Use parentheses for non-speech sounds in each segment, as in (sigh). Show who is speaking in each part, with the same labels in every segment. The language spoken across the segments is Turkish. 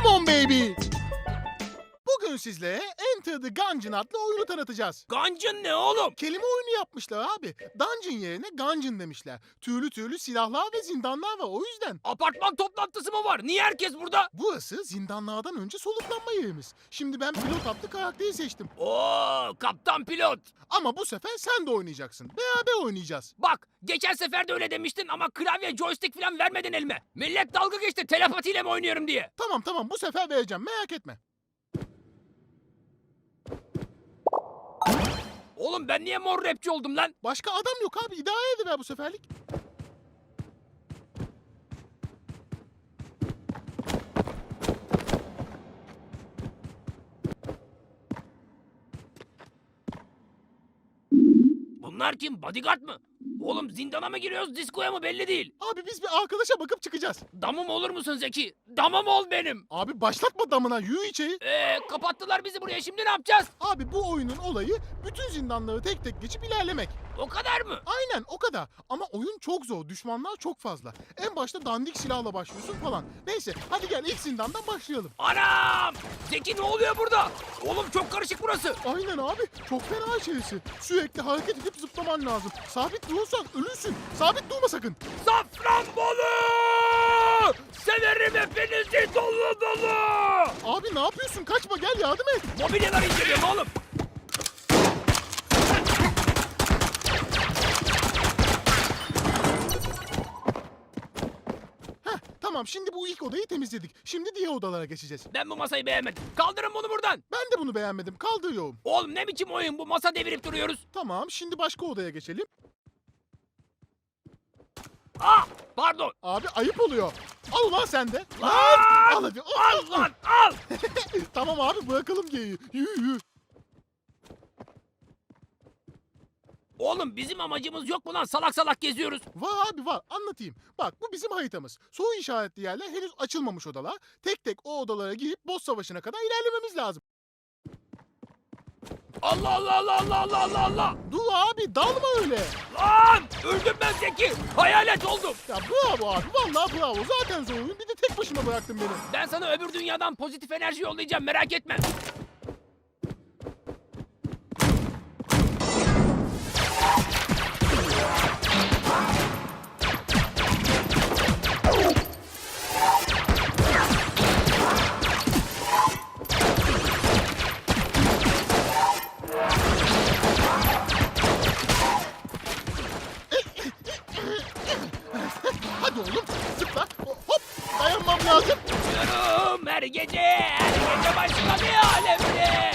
Speaker 1: Come on baby. Bugün sizlere Enter the Gungeon adlı oyunu tanıtacağız.
Speaker 2: Gancın ne oğlum?
Speaker 1: Kelime oyunu yapmışlar abi. Dungeon yerine Gungeon demişler. Türlü türlü silahlar ve zindanlar var o yüzden.
Speaker 2: Apartman toplantısı mı var? Niye herkes burada?
Speaker 1: Burası zindanlardan önce soluklanma yerimiz. Şimdi ben pilot adlı karakteri seçtim.
Speaker 2: Oo, kaptan pilot.
Speaker 1: Ama bu sefer sen de oynayacaksın. Beraber oynayacağız.
Speaker 2: Bak, geçen sefer de öyle demiştin ama klavye, joystick falan vermedin elime. Millet dalga geçti telepatiyle mi oynuyorum diye.
Speaker 1: Tamam tamam bu sefer vereceğim merak etme.
Speaker 2: Oğlum ben niye mor rapçi oldum lan?
Speaker 1: Başka adam yok abi idare ediver bu seferlik.
Speaker 2: Bunlar kim? Bodyguard mı? Oğlum zindana mı giriyoruz, diskoya mı belli değil.
Speaker 1: Abi biz bir arkadaşa bakıp çıkacağız.
Speaker 2: Damım olur musun Zeki? Damım ol benim.
Speaker 1: Abi başlatma damına yürü içeri.
Speaker 2: Ee, kapattılar bizi buraya şimdi ne yapacağız?
Speaker 1: Abi bu oyunun olayı bütün zindanları tek tek geçip ilerlemek.
Speaker 2: O kadar mı?
Speaker 1: Aynen o kadar. Ama oyun çok zor. Düşmanlar çok fazla. En başta dandik silahla başlıyorsun falan. Neyse hadi gel ilk zindandan başlayalım.
Speaker 2: Anam! Zeki ne oluyor burada? Oğlum çok karışık burası.
Speaker 1: Aynen abi. Çok fena içerisi. Sürekli hareket edip zıplaman lazım. Sabit durursan ölürsün. Sabit durma sakın.
Speaker 2: Safranbolu! Severim hepinizi dolu dolu!
Speaker 1: Abi ne yapıyorsun? Kaçma gel yardım et.
Speaker 2: Mobilyaları inceliyorum oğlum.
Speaker 1: Tamam şimdi bu ilk odayı temizledik. Şimdi diğer odalara geçeceğiz.
Speaker 2: Ben bu masayı beğenmedim. Kaldırın bunu buradan.
Speaker 1: Ben de bunu beğenmedim. Kaldırıyorum.
Speaker 2: Oğlum ne biçim oyun bu? Masa devirip duruyoruz.
Speaker 1: Tamam şimdi başka odaya geçelim.
Speaker 2: Ah! Pardon.
Speaker 1: Abi ayıp oluyor. Al ulan sen de.
Speaker 2: Lan!
Speaker 1: Al hadi.
Speaker 2: Al lan al! (laughs)
Speaker 1: tamam abi bırakalım geyiği. Yürü yürü.
Speaker 2: Oğlum bizim amacımız yok mu lan? Salak salak geziyoruz.
Speaker 1: Var abi var anlatayım. Bak bu bizim haritamız. Soru işaretli yerler henüz açılmamış odalar. Tek tek o odalara girip boss savaşına kadar ilerlememiz lazım.
Speaker 2: Allah Allah Allah Allah Allah Allah Allah!
Speaker 1: Dur abi dalma öyle.
Speaker 2: Lan! Öldüm ben Zeki! Hayalet oldum!
Speaker 1: Ya bravo abi vallahi bravo. Zaten zor oyun bir de tek başıma bıraktın beni.
Speaker 2: Ben sana öbür dünyadan pozitif enerji yollayacağım merak etme.
Speaker 1: Oğlum zıpla. Hop dayanmam lazım.
Speaker 2: Diyorum her gece, her gece başka bir alemde.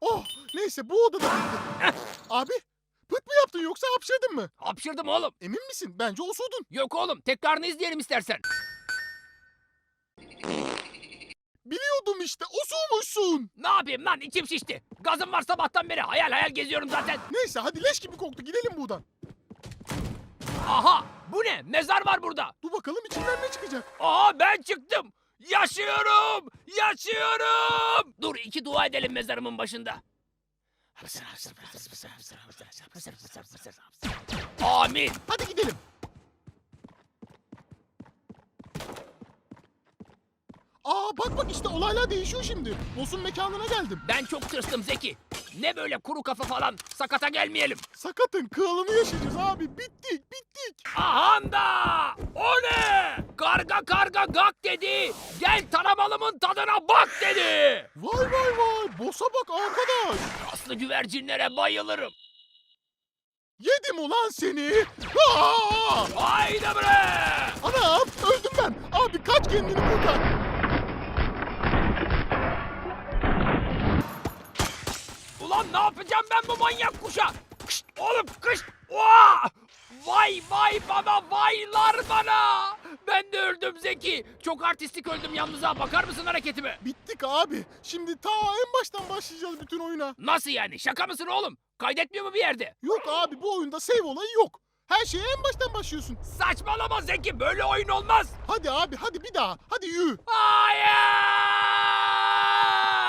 Speaker 1: Oh neyse bu odada bitti. (laughs) abi pıt mı yaptın yoksa hapşırdın mı?
Speaker 2: Hapşırdım oğlum.
Speaker 1: Emin misin? Bence osurdun.
Speaker 2: Yok oğlum, tekrarını izleyelim istersen.
Speaker 1: Biliyordum işte osurmuşsun.
Speaker 2: Ne yapayım lan içim şişti. Gazım var sabahtan beri hayal hayal geziyorum zaten.
Speaker 1: Neyse hadi leş gibi koktu gidelim buradan.
Speaker 2: Aha bu ne? Mezar var burada.
Speaker 1: Dur bakalım içinden ne çıkacak.
Speaker 2: Aha ben çıktım. Yaşıyorum. Yaşıyorum. Dur iki dua edelim mezarımın başında. Amin.
Speaker 1: Hadi gidelim. Aa bak bak işte olaylar değişiyor şimdi. Boss'un mekanına geldim.
Speaker 2: Ben çok tırstım Zeki. Ne böyle kuru kafa falan sakata gelmeyelim.
Speaker 1: Sakatın kralını yaşayacağız abi. Bittik bittik.
Speaker 2: Ahanda! O ne? Karga karga gak dedi. Gel taramalımın tadına bak dedi.
Speaker 1: Vay vay vay. Boss'a bak arkadaş.
Speaker 2: Aslı güvercinlere bayılırım.
Speaker 1: Yedim ulan seni. Aa!
Speaker 2: Haydi bre!
Speaker 1: Anam öldüm ben. Abi kaç kendini kurtar.
Speaker 2: Ne yapacağım ben bu manyak kuşa? Kışt, oğlum kış! Oha! Vay vay bana vaylar bana! Ben de öldüm Zeki. Çok artistik öldüm yalnız ha. Bakar mısın hareketime?
Speaker 1: Bittik abi. Şimdi ta en baştan başlayacağız bütün oyuna.
Speaker 2: Nasıl yani? Şaka mısın oğlum? Kaydetmiyor mu bir yerde?
Speaker 1: Yok abi bu oyunda save olayı yok. Her şeye en baştan başlıyorsun.
Speaker 2: Saçmalama Zeki. Böyle oyun olmaz.
Speaker 1: Hadi abi hadi bir daha. Hadi yürü.
Speaker 2: Hayır!